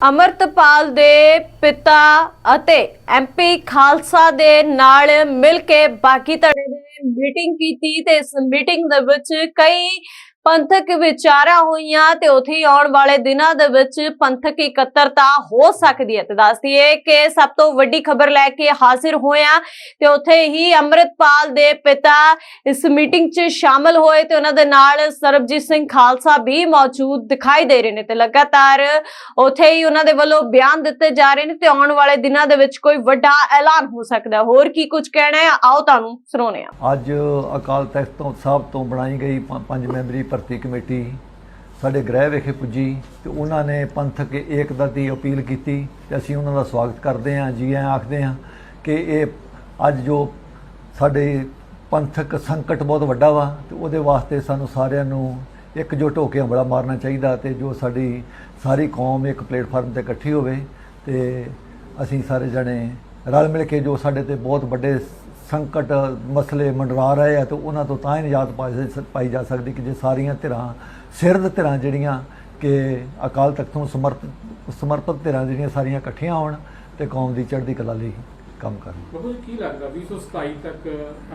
ਅਮਰਤਪਾਲ ਦੇ ਪਿਤਾ ਅਤੇ ਐਮਪੀ ਖਾਲਸਾ ਦੇ ਨਾਲ ਮਿਲ ਕੇ ਬਾਕੀ ਧੜੇ ਨੇ ਮੀਟਿੰਗ ਕੀਤੀ ਤੇ ਇਸ ਮੀਟਿੰਗ ਦੇ ਵਿੱਚ ਕਈ ਪੰਥਕ ਵਿਚਾਰਾਂ ਹੋਈਆਂ ਤੇ ਉੱਥੇ ਆਉਣ ਵਾਲੇ ਦਿਨਾਂ ਦੇ ਵਿੱਚ ਪੰਥਕ ਇਕੱਤਰਤਾ ਹੋ ਸਕਦੀ ਹੈ। ਤੇ ਦੱਸਦੀ ਹੈ ਕਿ ਸਭ ਤੋਂ ਵੱਡੀ ਖਬਰ ਲੈ ਕੇ ਹਾਜ਼ਰ ਹੋਇਆ ਤੇ ਉੱਥੇ ਹੀ ਅਮਰਤਪਾਲ ਦੇ ਪਿਤਾ ਇਸ ਮੀਟਿੰਗ 'ਚ ਸ਼ਾਮਲ ਹੋਏ ਤੇ ਉਹਨਾਂ ਦੇ ਨਾਲ ਸਰਬਜੀਤ ਸਿੰਘ ਖਾਲਸਾ ਵੀ ਮੌਜੂਦ ਦਿਖਾਈ ਦੇ ਰਹੇ ਨੇ ਤੇ ਲਗਾਤਾਰ ਉੱਥੇ ਹੀ ਉਹਨਾਂ ਦੇ ਵੱਲੋਂ ਬਿਆਨ ਦਿੱਤੇ ਜਾ ਰਹੇ ਨੇ ਤੇ ਆਉਣ ਵਾਲੇ ਦਿਨਾਂ ਦੇ ਵਿੱਚ ਕੋਈ ਵੱਡਾ ਐਲਾਨ ਹੋ ਸਕਦਾ। ਹੋਰ ਕੀ ਕੁਝ ਕਹਿਣਾ ਹੈ? ਆਓ ਤੁਹਾਨੂੰ ਸੁਣਾਉਂਦੇ ਆ ਅੱਜ ਅਕਾਲ ਤਖਤ ਤੋਂ ਸਾਹਿਬ ਤੋਂ ਬਣਾਈ ਗਈ ਪੰਜ ਮੈਂਬਰੀ ਭਰਤੀ ਕਮੇਟੀ, ਸਾਡੇ ਗ੍ਰਹਿ ਵਿਖੇ ਪੁੱਜੀ ਤੇ ਉਹਨਾਂ ਨੇ ਪੰਥਕ ਏਕਤਾ ਦੀ ਅਪੀਲ ਕੀਤੀ ਤੇ ਅਸੀਂ ਉਹਨਾਂ ਦਾ ਸਵਾਗਤ ਕਰਦੇ ਹਾਂ, ਜੀ ਆਇਆਂ ਆਖਦੇ ਹਾਂ ਕਿ ਇਹ ਅੱਜ ਜੋ ਸਾਡੇ ਪੰਥਕ ਸੰਕਟ ਬਹੁਤ ਵੱਡਾ ਵਾ ਤੇ ਉਹਦੇ ਵਾਸਤੇ ਸਾਨੂੰ ਸਾਰਿਆਂ ਨੂੰ ਇਕਜੁੱਟ ਹੋ ਕੇ ਹਮਲਾ ਮਾਰਨਾ ਚਾਹੀਦਾ ਤੇ ਜੋ ਸਾਡੀ ਸਾਰੀ ਕੌਮ ਇੱਕ ਪਲੇਟਫਾਰਮ ਤੇ ਇਕੱਠੀ ਹੋਵੇ ਤੇ ਅਸੀਂ ਸਾਰੇ ਜਣੇ ਰਲ ਮਿਲ ਕੇ ਜੋ ਸਾਡੇ ਤੇ ਬਹੁਤ ਵੱਡੇ ਸੰਕਟ ਮਸਲੇ ਮੰਡਰਾ ਰਹੇ ਆ ਤੇ ਉਹਨਾਂ ਤੋਂ ਤਾਂ ਹੀ ਨਿਜਾਤ ਪਾਈ ਜਾ ਸਕਦੀ ਕਿ ਜੇ ਸਾਰੀਆਂ ਧਿਰਾਂ ਸਿਰਦ ਧਿਰਾਂ ਜਿਹੜੀਆਂ ਕਿ ਅਕਾਲ ਤਖਤ ਨੂੰ ਸਮਰਪਿਤ ਸਮਰਪਿਤ ਧਿਰਾਂ ਜਿਹੜੀਆਂ ਸਾਰੀਆਂ ਇਕੱਠੀਆਂ ਹੋਣ ਤੇ ਕੌਮ ਦੀ ਚੜ੍ਹਦੀ ਕਲਾ ਲਈ ਕੰਮ ਕਰਨ। ਬਾਬੂ ਜੀ ਕੀ ਲੱਗਦਾ 2027 ਤੱਕ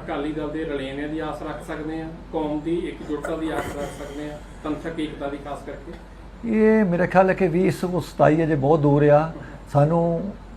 ਅਕਾਲੀ ਦਲ ਦੇ ਰਲੇਵੇਂ ਦੀ ਆਸ ਰੱਖ ਸਕਦੇ ਆ? ਕੌਮ ਦੀ ਇਕਜੁੱਟਤਾ ਦੀ ਆਸ ਰੱਖ ਸਕਦੇ ਆ? ਪੰਥਕ ਏਕਤਾ ਦੀ ਖਾਸ ਕਰਕੇ? ਇਹ ਮੇਰੇ ਖਿਆਲ ਹੈ ਕਿ 2027 ਅਜੇ ਬਹੁਤ ਦੂਰ ਆ। ਸਾਨੂੰ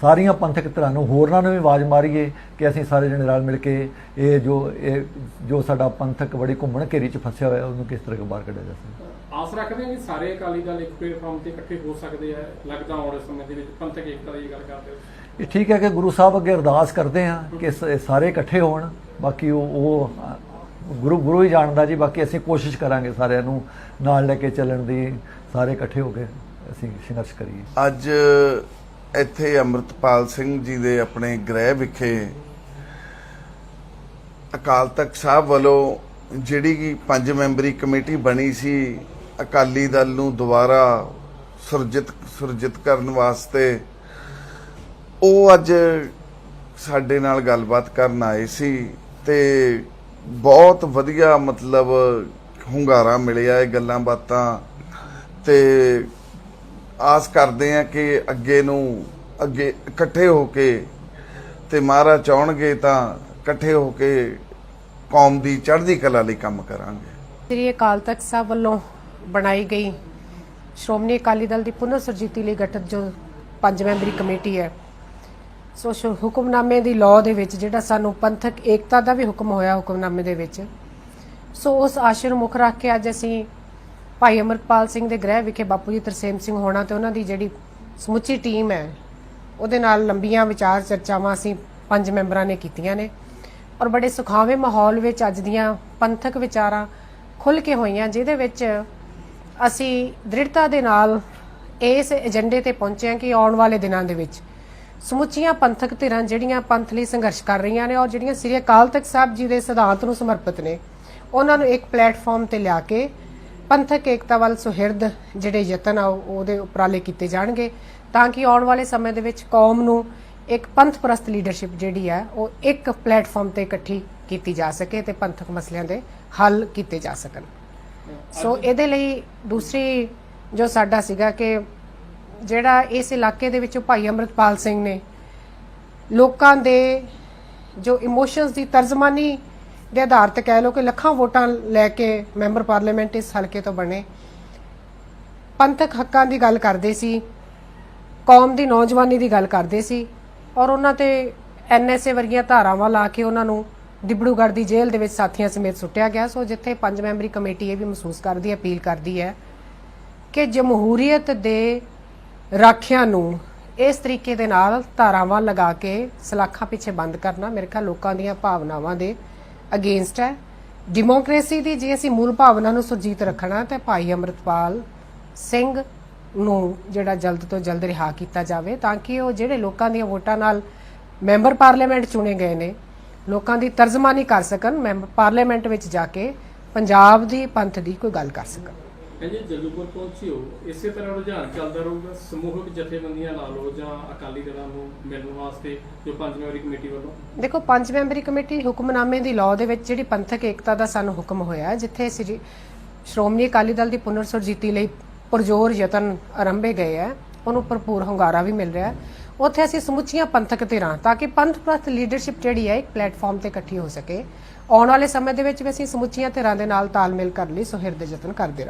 ਸਾਰੀਆਂ ਪੰਥਕ ਧਿਰਾਂ ਨੂੰ ਹੋਰਨਾਂ ਨੂੰ ਵੀ ਆਵਾਜ਼ ਮਾਰੀਏ ਕਿ ਅਸੀਂ ਸਾਰੇ ਜਣੇ ਰਲ ਮਿਲ ਕੇ ਇਹ ਜੋ ਇਹ ਜੋ ਸਾਡਾ ਪੰਥਕ ਬੜੀ ਘੁੰਮਣ ਘੇਰੀ ਚ ਫਸਿਆ ਹੋਇਆ ਉਹਨੂੰ ਕਿਸ ਤਰ੍ਹਾਂ ਬਾਹਰ ਕੱਢਿਆ ਜਾ ਸਕਦਾ? ਆਸ ਰੱਖਦੇ ਆ ਕਿ ਸਾਰੇ ਅਕਾਲੀ ਦਲ ਇੱਕ ਪਲੇਟਫਾਰਮ ਤੇ ਇਕੱਠੇ ਹੋ ਸਕਦੇ ਆ ਲੱਗਦਾ ਆਉਣ ਵਾਲੇ ਸਮੇਂ ਦੇ ਵਿੱਚ ਪੰਥਕ ਏਕਤਾ ਦੀ ਗੱਲ ਕਰਦੇ ਹੋ। ਇਹ ਠੀਕ ਹੈ ਕਿ ਗੁਰੂ ਸਾਹਿਬ ਅੱਗੇ ਅਰਦਾਸ ਕਰਦੇ ਹਾਂ ਕਿ ਸਾਰੇ ਇਕੱਠੇ ਹੋਣ ਬਾਕੀ ਉਹ ਗੁਰੂ ਗੁਰੂ ਹੀ ਜਾਣਦਾ ਜੀ ਬਾਕੀ ਅਸੀਂ ਕੋਸ਼ਿਸ਼ ਕਰਾਂਗੇ ਸਾਰਿਆਂ ਨੂੰ ਨਾਲ ਲੈ ਕੇ ਚੱਲਣ ਦੀ ਸਾਰੇ ਇਕੱਠੇ ਹੋ ਕੇ ਅਸੀਂ ਸੰਘਰਸ਼ ਕਰੀਏ। ਅੱਜ ਇੱਥੇ ਅੰਮ੍ਰਿਤਪਾਲ ਸਿੰਘ ਜੀ ਦੇ ਆਪਣੇ ਗ੍ਰਹਿ ਵਿਖੇ ਅਕਾਲ ਤਖਤ ਸਾਹਿਬ ਵੱਲੋਂ ਜਿਹੜੀ ਕਿ ਪੰਜ ਮੈਂਬਰੀ ਕਮੇਟੀ ਬਣੀ ਸੀ, ਅਕਾਲੀ ਦਲ ਨੂੰ ਦੁਬਾਰਾ ਸੁਰਜਿਤ ਸੁਰਜਿਤ ਕਰਨ ਵਾਸਤੇ ਉਹ ਅੱਜ ਸਾਡੇ ਨਾਲ ਗੱਲਬਾਤ ਕਰਨ ਆਏ ਸੀ ਤੇ ਬਹੁਤ ਵਧੀਆ ਮਤਲਬ ਹੁੰਗਾਰਾ ਮਿਲਿਆ ਇਹ ਗੱਲਾਂ ਬਾਤਾਂ ਤੇ ਆਸ ਕਰਦੇ ਆ ਕਿ ਅੱਗੇ ਨੂੰ ਅੱਗੇ ਇਕੱਠੇ ਹੋ ਕੇ ਤੇ ਮਹਾਰਾਜ ਚਾਹਣਗੇ ਤਾਂ ਇਕੱਠੇ ਹੋ ਕੇ ਕੌਮ ਦੀ ਚੜ੍ਹਦੀ ਕਲਾ ਲਈ ਕੰਮ ਕਰਾਂਗੇ। ਸ੍ਰੀ ਅਕਾਲ ਤਖਤ ਸਾਹਿਬ ਵੱਲੋਂ ਬਣਾਈ ਗਈ ਸ਼੍ਰੋਮਣੀ ਅਕਾਲੀ ਦਲ ਦੀ ਪੁਨਰ ਸੁਰਜੀਤੀ ਲਈ ਗਠਿਤ ਜੋ ਪੰਜ ਮੈਂਬਰੀ ਕਮੇਟੀ ਹੈ, ਸੋ ਹੁਕਮਨਾਮੇ ਦੀ ਲਾਅ ਦੇ ਵਿੱਚ ਜਿਹੜਾ ਸਾਨੂੰ ਪੰਥਕ ਏਕਤਾ ਦਾ ਵੀ ਹੁਕਮ ਹੋਇਆ ਹੁਕਮਨਾਮੇ ਦੇ ਵਿੱਚ, ਸੋ ਉਸ ਆਸ਼ਰ ਨੂੰ ਮੁੱਖ ਰੱਖ ਕੇ ਅੱਜ ਅਸੀਂ ਭਾਈ ਅਮਰਪਾਲ ਸਿੰਘ ਦੇ ਗ੍ਰਹਿ ਵਿਖੇ ਬਾਪੂ ਜੀ ਤਰਸੇਮ ਸਿੰਘ ਹੋਣਾ ਤੇ ਉਹਨਾਂ ਦੀ ਜਿਹੜੀ ਸਮੁੱਚੀ ਟੀਮ ਹੈ, ਉਹਦੇ ਨਾਲ ਲੰਬੀਆਂ ਵਿਚਾਰ ਚਰਚਾਵਾਂ ਅਸੀਂ ਪੰਜ ਮੈਂਬਰਾਂ ਨੇ ਕੀਤੀਆਂ ਨੇ। ਔਰ ਬੜੇ ਸੁਖਾਵੇਂ ਮਾਹੌਲ ਵਿੱਚ ਅੱਜ ਦੀਆਂ ਪੰਥਕ ਵਿਚਾਰਾਂ ਖੁੱਲ ਕੇ ਹੋਈਆਂ, ਜਿਹਦੇ ਵਿੱਚ ਅਸੀਂ ਦ੍ਰਿੜਤਾ ਦੇ ਨਾਲ ਇਸ ਏਜੰਡੇ ਤੇ ਪਹੁੰਚੇ ਹਾਂ ਕਿ ਆਉਣ ਵਾਲੇ ਦਿਨਾਂ ਦੇ ਵਿੱਚ ਸਮੁੱਚੀਆਂ ਪੰਥਕ ਧਿਰਾਂ ਜਿਹੜੀਆਂ ਪੰਥ ਲਈ ਸੰਘਰਸ਼ ਕਰ ਰਹੀਆਂ ਨੇ ਔਰ ਜਿਹੜੀਆਂ ਸ੍ਰੀ ਅਕਾਲ ਤਖਤ ਸਾਹਿਬ ਜੀ ਦੇ ਸਿਧਾਂਤ ਨੂੰ ਸਮਰਪਿਤ ਨੇ, ਉਹਨਾਂ ਨੂੰ ਇੱਕ ਪਲੇਟਫਾਰਮ ਤੇ ਲਿਆ ਕੇ ਪੰਥਕ ਏਕਤਾ ਵੱਲ ਸੁਹਿਰਦ ਜਿਹੜੇ ਯਤਨ ਆ ਉਹ- ਉਹਦੇ ਉਪਰਾਲੇ ਕੀਤੇ ਜਾਣਗੇ। ਤਾਂ ਕਿ ਆਉਣ ਵਾਲੇ ਸਮੇਂ ਦੇ ਵਿੱਚ ਕੌਮ ਨੂੰ ਇੱਕ ਪੰਥ ਪ੍ਰਸਤ ਲੀਡਰਸ਼ਿਪ ਜਿਹੜੀ ਹੈ ਉਹ ਇੱਕ ਪਲੇਟਫਾਰਮ ਤੇ ਇਕੱਠੀ ਕੀਤੀ ਜਾ ਸਕੇ ਤੇ ਪੰਥਕ ਮਸਲਿਆਂ ਦੇ ਹੱਲ ਕੀਤੇ ਜਾ ਸਕਣ। ਸੋ ਇਹਦੇ ਲਈ ਦੂਸਰੀ ਜੋ ਸਾਡਾ ਸੀਗਾ ਕਿ ਜਿਹੜਾ ਇਸ ਇਲਾਕੇ ਦੇ ਵਿੱਚੋਂ ਭਾਈ ਅਮਰਤਪਾਲ ਸਿੰਘ ਨੇ ਲੋਕਾਂ ਦੇ ਜੋ ਇਮੋਸ਼ਨਸ ਦੀ ਤਰਜਮਾਨੀ ਦੇ ਆਧਾਰ ਤੇ ਕਹਿ ਲਓ ਕਿ ਲੱਖਾਂ ਵੋਟਾਂ ਲੈ ਕੇ ਮੈਂਬਰ ਪਾਰਲੀਮੈਂਟ ਇਸ ਹਲਕੇ ਤੋਂ ਬਣੇ। ਪੰਥਕ ਹੱਕਾਂ ਦੀ ਗੱਲ ਕਰਦੇ ਸੀ, ਕੌਮ ਦੀ ਨੌਜਵਾਨੀ ਦੀ ਗੱਲ ਕਰਦੇ ਸੀ ਔਰ ਉਹਨਾਂ ਤੇ ਐਨਐਸਏ ਵਰਗੀਆਂ ਧਾਰਾਵਾਂ ਲਾ ਕੇ ਉਹਨਾਂ ਨੂੰ ਦਿਬੜੂਗੜ੍ਹ ਦੀ ਜੇਲ੍ਹ ਦੇ ਵਿੱਚ ਸਾਥੀਆਂ ਸਮੇਤ ਸੁੱਟਿਆ ਗਿਆ। ਸੋ ਜਿੱਥੇ ਪੰਜ ਮੈਂਬਰੀ ਕਮੇਟੀ ਇਹ ਵੀ ਮਹਿਸੂਸ ਕਰਦੀ ਹੈ, ਅਪੀਲ ਕਰਦੀ ਹੈ ਕਿ ਜਮਹੂਰੀਅਤ ਦੇ ਰਾਖਿਆਂ ਨੂੰ ਇਸ ਤਰੀਕੇ ਦੇ ਨਾਲ ਧਾਰਾਵਾਂ ਲਗਾ ਕੇ ਸਲਾਖਾਂ ਪਿੱਛੇ ਬੰਦ ਕਰਨਾ, ਮੇਰੇ ਖਿਆਲ ਲੋਕਾਂ ਦੀਆਂ ਭਾਵਨਾਵਾਂ ਦੇ ਅਗੇਂਸਟ ਹੈ। ਡੈਮੋਕ੍ਰੇਸੀ ਦੀ ਜੇ ਅਸੀਂ ਮੂਲ ਭਾਵਨਾ ਨੂੰ ਸੁਰਜੀਤ ਰੱਖਣਾ ਤਾਂ ਭਾਈ ਅਮਰਤਪਾਲ ਸਿੰਘ ਨੂੰ ਜਿਹੜਾ ਜਲਦ ਤੋਂ ਜਲਦ ਰਿਹਾ ਕੀਤਾ ਜਾਵੇ ਤਾਂ ਕਿ ਉਹ ਜਿਹੜੇ ਲੋਕਾਂ ਦੀਆਂ ਵੋਟਾਂ ਨਾਲ ਮੈਂਬਰ ਪਾਰਲੀਮੈਂਟ ਚੁਣੇ ਗਏ ਨੇ, ਲੋਕਾਂ ਦੀ ਤਰਜਮਾਨੀ ਕਰ ਸਕਣ ਮੈਂਬਰ ਪਾਰਲੀਮੈਂਟ ਵਿੱਚ ਜਾ ਕੇ ਪੰਜਾਬ ਦੀ ਪੰਥ ਦੀ ਕੋਈ ਗੱਲ ਕਰ ਸਕਣ। ਕਹਿੰਦੇ ਜੱਲੂਪੁਰ ਪਹੁੰਚੇ ਇਸੇ ਤਰ੍ਹਾਂ ਰੁਝਾਨ ਚੱਲਦਾ ਰਹੂਗਾ, ਸਮੂਹਕ ਜਥੇਬੰਦੀਆਂ ਲਾ ਲਓ ਜਾਂ ਅਕਾਲੀ ਦਲਾਂ ਨੂੰ ਮਿਲਣ ਵਾਸਤੇ ਜੋ ਪੰਜ ਮੈਂਬਰੀ ਕਮੇਟੀ ਵੱਲੋਂ। ਦੇਖੋ, ਪੰਜ ਮੈਂਬਰੀ ਕਮੇਟੀ ਹੁਕਮਨਾਮੇ ਦੀ ਲਾਅ ਦੇ ਵਿੱਚ ਜਿਹੜੀ ਪੰਥਕ ਏਕਤਾ ਦਾ ਸਾਨੂੰ ਹੁਕਮ ਹੋਇਆ, ਜਿੱਥੇ ਸ੍ਰੀ ਸ਼੍ਰੋਮਣੀ ਅਕਾਲੀ ਦਲ ਦੀ ਪੁਨਰ ਸੁਰਜੀਤੀ ਲਈ ਪੁਰਜੋਰ ਯਤਨ ਆਰੰਭੇ ਗਏ ਹੈ, ਉਹਨੂੰ ਭਰਪੂਰ ਹੁੰਗਾਰਾ ਵੀ ਮਿਲ ਰਿਹਾ ਉੱਥੇ ਅਸੀਂ ਸਮੁੱਚੀਆਂ ਪੰਥਕ ਧਿਰਾਂ, ਤਾਂ ਕਿ ਪੰਥ ਪ੍ਰਸਤ ਲੀਡਰਸ਼ਿਪ ਜਿਹੜੀ ਹੈ, ਇੱਕ ਪਲੇਟਫਾਰਮ ਤੇ ਇਕੱਠੀ ਹੋ ਸਕੇ। ਆਉਣ ਵਾਲੇ ਸਮੇਂ ਦੇ ਵਿੱਚ ਵੀ ਅਸੀਂ ਸਮੁੱਚੀਆਂ ਧਿਰਾਂ ਦੇ ਨਾਲ ਤਾਲਮੇਲ ਕਰਨ ਲਈ ਸੁਹਿਰਦ ਯਤਨ ਕਰਦੇ